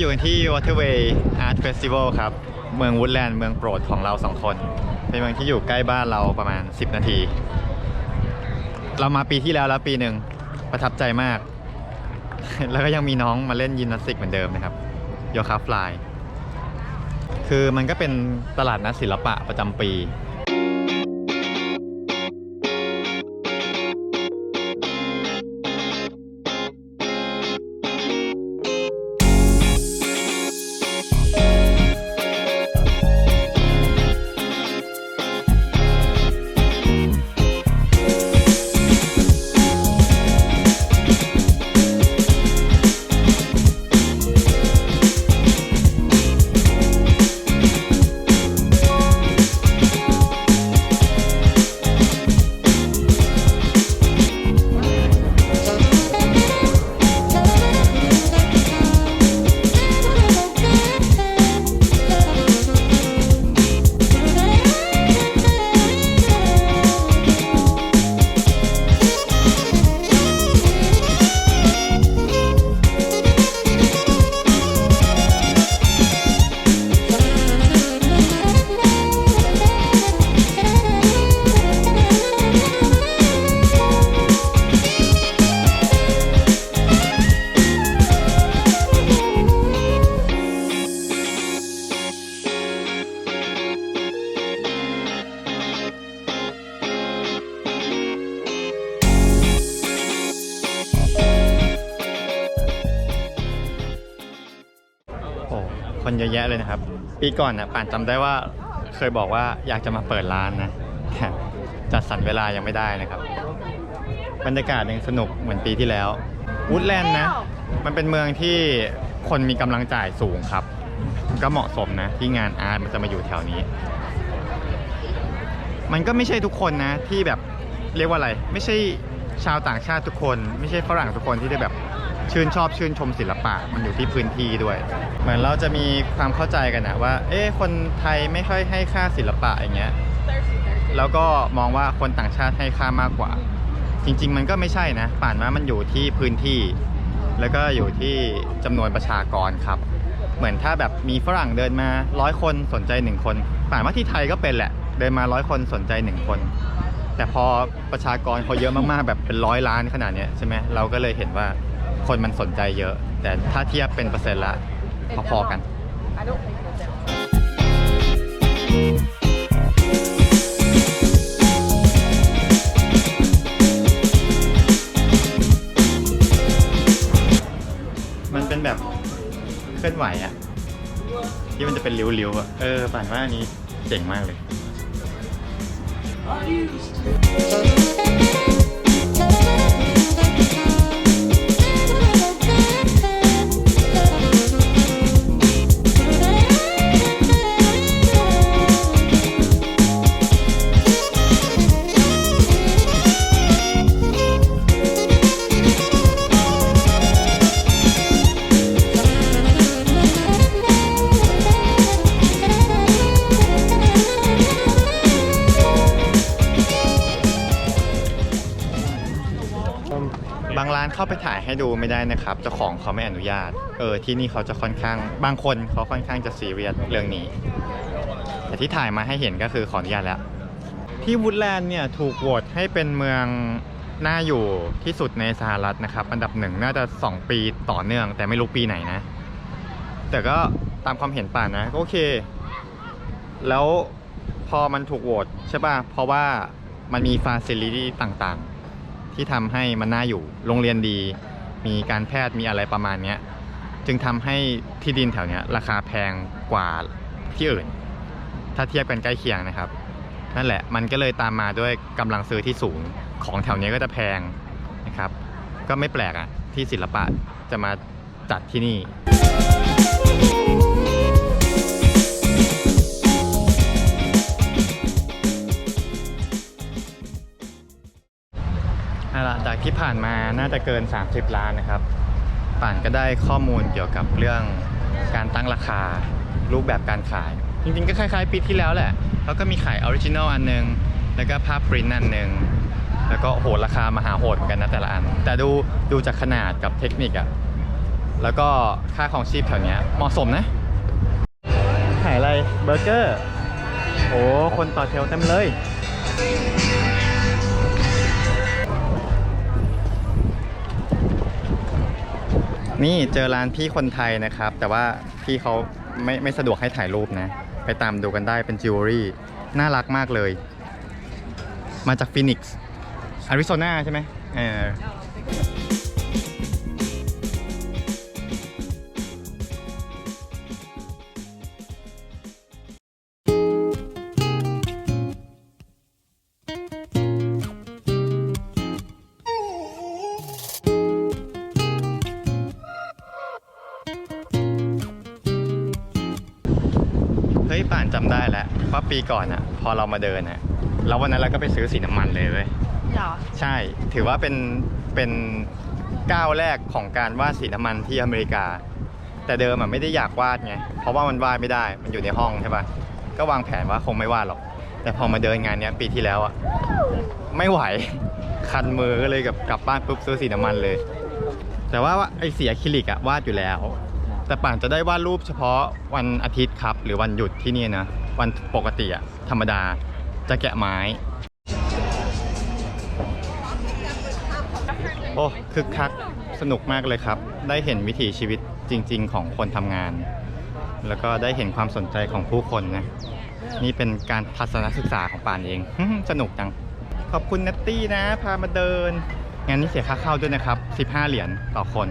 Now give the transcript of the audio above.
อยู่กันที่ Waterway Art Festival ครับ เมืองวูดแลนด์เมืองโปรดของเราสองคน เป็นเมืองที่อยู่ใกล้บ้านเราประมาณ 10 นาที เรามาปีที่แล้วแล้วปีหนึ่งประทับใจมาก แล้วก็ยังมีน้องมาเล่นยิมนาสติกเหมือนเดิมนะครับโยคะฟลายคือมันก็เป็นตลาดนัดศิลปะประจำปี เยอะแยะเลยนะครับ ปีก่อนนะป่านจำได้ว่าเคยบอกว่าอยากจะมาเปิดร้านนะแต่จัดสรรเวลายังไม่ได้นะครับ บรรยากาศยังสนุกเหมือนปีที่แล้ววูดแลนด์นะ มันเป็นเมืองที่คนมีกำลังจ่ายสูงครับ ก็เหมาะสมนะ ที่งานอาร์ตมันจะมาอยู่แถวนี้ มันก็ไม่ใช่ทุกคนนะที่แบบเรียกว่าอะไร ไม่ใช่ชาวต่างชาติทุกคน ไม่ใช่ฝรั่งทุกคนที่ได้แบบ ชื่นชอบชื่นชมศิลปะมันอยู่ที่พื้นที่ด้วย เหมือนเราจะมีความเข้าใจกันนะว่า เอ๊ะคนไทยไม่ค่อยให้ค่าศิลปะอย่างเงี้ยแล้วก็มองว่าคนต่างชาติให้ค่ามากกว่า จริง ๆ มันก็ไม่ใช่นะป่านว่ามันอยู่ที่พื้นที่ แล้วก็อยู่ที่จำนวนประชากรครับ เหมือนถ้าแบบมีฝรั่งเดินมาร้อยคนสนใจหนึ่งคนป่านว่าที่ไทยก็เป็นแหละ เดินมาร้อยคนสนใจหนึ่งคนแต่พอประชากรเขาเยอะมากๆแบบเป็นร้อยล้านขนาดนี้ใช่ไหมเราก็เลยเห็นว่า คนมันสนใจเยอะ แต่ถ้าเทียบเป็นเปอร์เซ็นต์ละพอๆกัน มันเป็นแบบเคลื่อนไหวอะที่มันจะเป็นริ้วๆอะเออป่านว่าอันนี้เจ๋งมากเลย เข้าไปถ่ายให้ดูไม่ได้นะครับ เจ้าของเขาไม่อนุญาต เออที่นี่เขาจะค่อนข้าง บางคนเขาค่อนข้างจะซีเรียสเรื่องนี้ แต่ที่ถ่ายมาให้เห็นก็คือขออนุญาตแล้ว ที่วูดแลนด์เนี่ยถูกโหวตให้เป็นเมืองน่าอยู่ที่สุดในสหรัฐนะครับ อันดับหนึ่งน่าจะ 2 ปีต่อเนื่อง แต่ไม่รู้ปีไหนนะ แต่ก็ตามความเห็นป่านนะก็โอเค แล้วพอมันถูกโหวตใช่ป่ะ เพราะว่ามันมีฟาซิลิตี้ต่างๆ ที่ทำให้มันน่าอยู่ โรงเรียนดี มีการแพทย์มีอะไรประมาณเนี้ยจึงทำให้ที่ดินแถวเนี้ยราคาแพงกว่าที่อื่น ถ้าเทียบกันใกล้เคียงนะครับ นั่นแหละมันก็เลยตามมาด้วยกำลังซื้อที่สูงของแถวนี้ก็จะแพงนะครับ ก็ไม่แปลกอะที่ศิลปะจะมาจัดที่นี่ เอาละจากที่ผ่านมาน่าจะเกิน 30 ล้านนะครับ ป่านก็ได้ข้อมูลเกี่ยวกับเรื่องการตั้งราคารูปแบบการขาย จริงๆ ก็คล้ายๆปีที่แล้วแหละเขาก็มีขายออริจินอลอันหนึง แล้วก็ภาพปริ้นท์อันหนึง แล้วก็โหดราคามหาโหดเหมือนกันนะแต่ละอัน แต่ดูดูจากขนาดกับเทคนิคอะแล้วก็ค่าของชีพแถวเนี้ยเหมาะสมนะ ขายอะไรเบอร์เกอร์ โอ้คนต่อแถวเต็มเลย นี่เจอร้านพี่คนไทยนะครับ แต่ว่าพี่เขาไม่ไม่สะดวกให้ถ่ายรูปนะ ไปตามดูกันได้เป็นจิวเวลรี่น่ารักมากเลย มาจากฟินิกซ์อาริโซนาใช่ไหมเออ ยป่านจำได้แล้วว่าปีก่อนอะพอเรามาเดินอะแล้ววันนั้นเราก็ไปซื้อสีน้ำมันเลยเว้ยเหรอใช่ถือว่าเป็นเป็นก้าวแรกของการวาดสีน้ำมันที่อเมริกา แต่เดิมอะไม่ได้อยากวาดไงเพราะว่ามันวาดไม่ได้มันอยู่ในห้องใช่ปะก็วางแผนว่าคงไม่วาดหรอก แต่พอมาเดินงานเนี้ยปีที่แล้วอะไม่ไหวคันมือก็เลยกับกลับบ้านปุ๊บซื้อสีน้ำมันเลย แต่ว่าไอสีอะคริลิกอะวาดอยู่แล้ว แต่ป่านจะได้วาดรูปเฉพาะวันอาทิตย์ครับ หรือวันหยุดที่นี่นะ วันปกติอะธรรมดาจะแกะไม้ โอ้คึกคักสนุกมากเลยครับ ได้เห็นวิถีชีวิตจริง ๆ ของคนทำงาน แล้วก็ได้เห็นความสนใจของผู้คนนะ นี่เป็นการทัศนศึกษาของป่านเอง สนุกจัง ขอบคุณนัตตี้นะ พามาเดินงานนี้เสียค่าเข้าด้วยนะครับ 15 เหรียญต่อคน